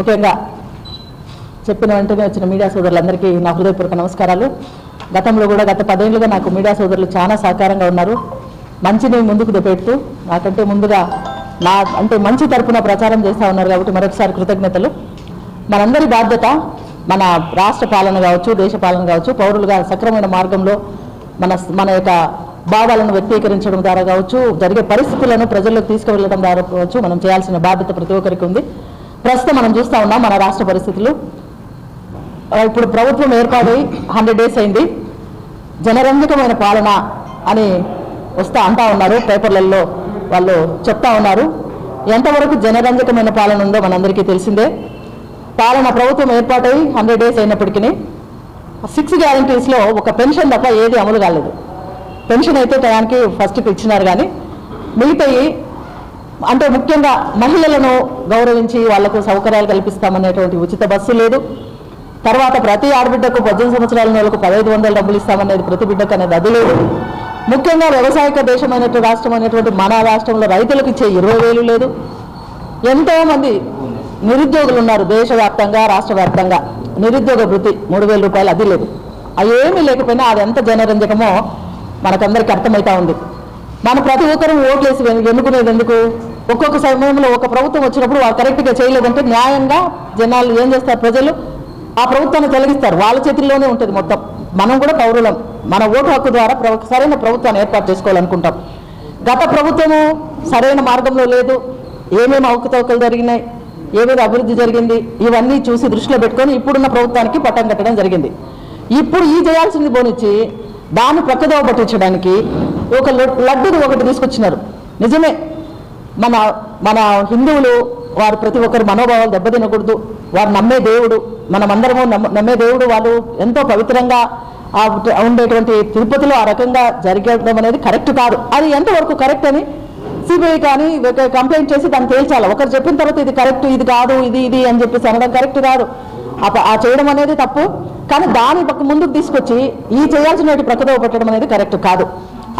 ముఖ్యంగా చెప్పిన వెంటనే వచ్చిన మీడియా సోదరులందరికీ నా హృదయపూర్వక నమస్కారాలు. గతంలో కూడా గత పదేళ్ళుగా నాకు మీడియా సోదరులు చాలా సహకారంగా ఉన్నారు. మంచిని ముందుకు పెడుతూ నాకంటే ముందుగా నా అంటే మంచి తరపున ప్రచారం చేస్తూ ఉన్నారు కాబట్టి మరొకసారి కృతజ్ఞతలు. మనందరి బాధ్యత మన రాష్ట్ర పాలన కావచ్చు దేశ పాలన కావచ్చు పౌరులుగా సక్రమైన మార్గంలో మన మన యొక్క భావాలను వ్యక్తీకరించడం ద్వారా కావచ్చు జరిగే పరిస్థితులను ప్రజల్లోకి తీసుకువెళ్ళడం ద్వారా కావచ్చు మనం చేయాల్సిన బాధ్యత ప్రతి ఒక్కరికి ఉంది. ప్రస్తుతం మనం చూస్తూ ఉన్నాం మన రాష్ట్ర పరిస్థితులు. ఇప్పుడు ప్రభుత్వం ఏర్పాటై హండ్రెడ్ డేస్ అయింది. జనరంజకమైన పాలన అని వస్తా అంటా ఉన్నారు. పేపర్లలో వాళ్ళు చెప్తా ఉన్నారు. ఎంతవరకు జనరంజకమైన పాలన ఉందో మనందరికీ తెలిసిందే. పాలన ప్రభుత్వం ఏర్పాటై హండ్రెడ్ డేస్ అయినప్పటికీ సిక్స్ గ్యారంటీస్లో ఒక పెన్షన్ తప్ప ఏది అమలు కాలేదు. పెన్షన్ అయితే టయానికి ఫస్ట్కి ఇచ్చినారు కానీ మిగతాయి అంటే ముఖ్యంగా మహిళలను గౌరవించి వాళ్ళకు సౌకర్యాలు కల్పిస్తామనేటువంటి ఉచిత బస్సు లేదు. తర్వాత ప్రతి ఆడబిడ్డకు పద్దెనిమిది సంవత్సరాల నెలకు పదహైదు వందల డబ్బులు ఇస్తామనేది ప్రతి బిడ్డకు అనేది అది లేదు. ముఖ్యంగా వ్యవసాయక దేశమైనటువంటి రాష్ట్రం అనేటువంటి మన రాష్ట్రంలో రైతులకు ఇచ్చే ఇరవై వేలు లేదు. ఎంతో మంది నిరుద్యోగులు ఉన్నారు దేశవ్యాప్తంగా రాష్ట్ర వ్యాప్తంగా నిరుద్యోగ వృత్తి మూడు వేల రూపాయలు అది లేదు. అవి ఏమీ లేకపోయినా అది ఎంత జనరంజకమో మనకందరికీ అర్థమవుతా ఉంది. మన ప్రతి ఒక్కరూ ఓట్లేసి ఎన్నుకునేది ఎందుకు? ఒక్కొక్క సమయంలో ఒక ప్రభుత్వం వచ్చినప్పుడు వాళ్ళు కరెక్ట్గా చేయలేదంటే న్యాయంగా జనాలు ఏం చేస్తారు? ప్రజలు ఆ ప్రభుత్వాన్ని తొలగిస్తారు. వాళ్ళ చేతుల్లోనే ఉంటుంది మొత్తం. మనం కూడా పౌరులం. మన ఓటు హక్కు ద్వారా సరైన ప్రభుత్వాన్ని ఏర్పాటు చేసుకోవాలనుకుంటాం. గత ప్రభుత్వము సరైన మార్గంలో లేదు. ఏమేమి అవకతవకలు జరిగినాయి? ఏమేమి అభివృద్ధి జరిగింది? ఇవన్నీ చూసి దృష్టిలో పెట్టుకొని ఇప్పుడున్న ప్రభుత్వానికి పట్టం కట్టడం జరిగింది. ఇప్పుడు ఈ చేయాల్సింది బోనిచ్చి దాన్ని ప్రక్కదోవ పట్టించడానికి ఒక లడ్డూది ఒకటి తీసుకొచ్చినారు. నిజమే. మన మన హిందువులు వారు ప్రతి ఒక్కరు మనోభావాలు దెబ్బతినకూడదు. వారు నమ్మే దేవుడు మనమందరము నమ్మే దేవుడు వాళ్ళు ఎంతో పవిత్రంగా ఆ ఉండేటువంటి తిరుపతిలో ఆ రకంగా జరగడం అనేది కరెక్ట్ కాదు. అది ఎంతవరకు కరెక్ట్ అని సిబిఐ కానీ ఒక కంప్లైంట్ చేసి దాన్ని తేల్చాలి. ఒకరు చెప్పిన తర్వాత ఇది కరెక్ట్ ఇది కాదు ఇది ఇది అని చెప్పేసి అనడం కరెక్ట్ కాదు. ఆ చేయడం అనేది తప్పు. కానీ దాని పక్క ముందుకు తీసుకొచ్చి ఈ చేయాల్సిన ప్రకటన పెట్టడం అనేది కరెక్ట్ కాదు.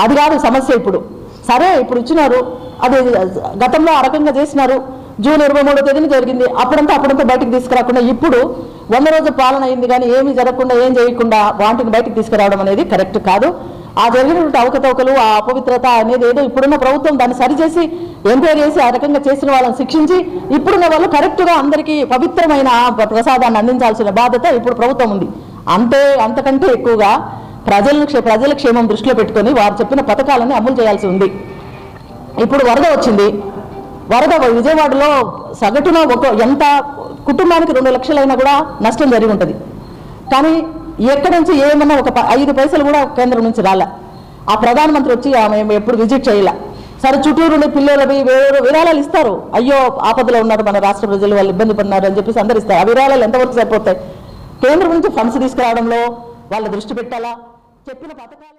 అది కాదు సమస్య ఇప్పుడు. సరే ఇప్పుడు ఇచ్చినారు అది గతంలో ఆ రకంగా చేసినారు. జూన్ ఇరవై మూడో తేదీన జరిగింది. అప్పుడంతా అప్పుడంతా బయటకు తీసుకురాకుండా ఇప్పుడు వంద రోజుల పాలన అయింది కానీ ఏమీ జరగకుండా ఏం చేయకుండా వాటిని బయటకు తీసుకురావడం అనేది కరెక్ట్ కాదు. ఆ జరిగినటువంటి అవకతవకలు ఆ అపవిత్రత అనేది ఏదో ఇప్పుడున్న ప్రభుత్వం దాన్ని సరిచేసి ఎంక్వైరీ చేసి ఆ రకంగా చేసిన వాళ్ళని శిక్షించి ఇప్పుడున్న వాళ్ళు కరెక్ట్గా అందరికీ పవిత్రమైన ప్రసాదాన్ని అందించాల్సిన బాధ్యత ఇప్పుడు ప్రభుత్వం ఉంది. అంతే అంతకంటే ఎక్కువగా ప్రజలను క్షే- ప్రజల క్షేమం దృష్టిలో పెట్టుకొని వారు చెప్పిన పథకాలను అమలు చేయాల్సి ఉంది. ఇప్పుడు వరద వచ్చింది. వరద విజయవాడలో సగటున ఒక ఎంత కుటుంబానికి రెండు లక్షలైనా కూడా నష్టం జరిగి ఉంటుంది. కానీ ఎక్కడి నుంచి ఏమన్నా ఒక ప- ఐదు పైసలు కూడా కేంద్రం నుంచి రాలే. ఆ ప్రధానమంత్రి వచ్చి ఆమె ఎప్పుడు విజిట్ చేయలే. సరే చుట్టూరు పిల్లలవి వేరే విరాళాలు ఇస్తారు. అయ్యో ఆపదలో ఉన్నారు మన రాష్ట్ర ప్రజలు వాళ్ళు ఇబ్బంది పడినారు అని చెప్పేసి అందరు ఇస్తారు. ఆ విరాళాలు ఎంతవరకు సరిపోతాయి? కేంద్రం నుంచి ఫండ్స్ తీసుకురావడంలో వాళ్ళ దృష్టి పెట్టాలా? చెప్పిన పథకాలు